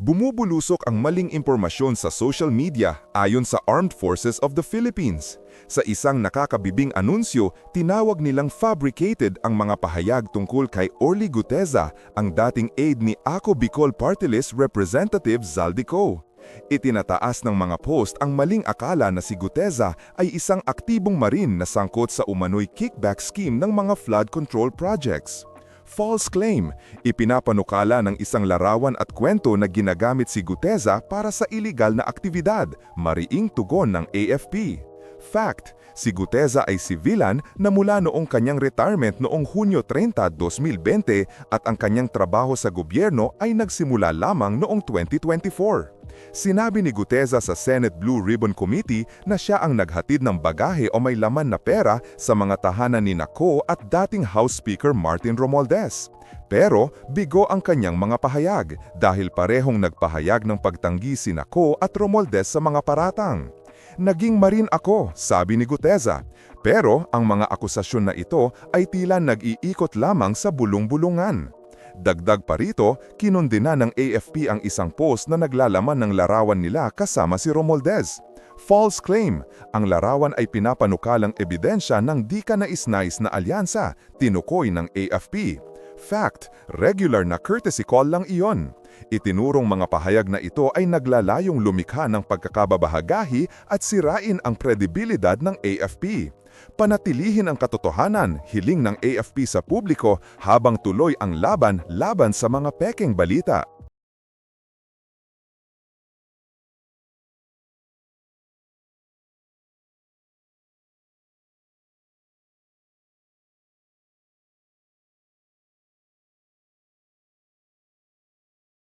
Bumubulusok ang maling impormasyon sa social media ayon sa Armed Forces of the Philippines. Sa isang nakakabibing anunsyo, tinawag nilang fabricated ang mga pahayag tungkol kay Orly Guteza, ang dating aide ni Ako Bicol Party List Representative Zaldico. Itinataas ng mga post ang maling akala na si Guteza ay isang aktibong marin na sangkot sa umano'y kickback scheme ng mga flood control projects. False claim, ipinapanukala ng isang larawan at kwento na ginagamit si Guteza para sa iligal na aktibidad, mariing tugon ng AFP. Fact, si Guteza ay sivilan na mula noong kanyang retirement noong Hunyo 30, 2020 at ang kanyang trabaho sa gobyerno ay nagsimula lamang noong 2024. Sinabi ni Guteza sa Senate Blue Ribbon Committee na siya ang naghatid ng bagahe o may laman na pera sa mga tahanan ni Nako at dating House Speaker Martin Romualdez. Pero bigo ang kanyang mga pahayag dahil parehong nagpahayag ng pagtanggi si Nako at Romualdez sa mga paratang. Naging marin ako, sabi ni Guteza. Pero ang mga akusasyon na ito ay tila nag-iikot lamang sa bulong-bulungan. Dagdag pa rito, kinundina ng AFP ang isang post na naglalaman ng larawan nila kasama si Romualdez. False claim, ang larawan ay pinapanukalang ebidensya ng di ka nais-nais na alyansa, tinukoy ng AFP. Fact, regular na courtesy call lang iyon. Itinurong mga pahayag na ito ay naglalayong lumikha ng pagkakababahagahi at sirain ang kredibilidad ng AFP. Panatilihin ang katotohanan, hiling ng AFP sa publiko habang tuloy ang laban laban sa mga pekeng balita.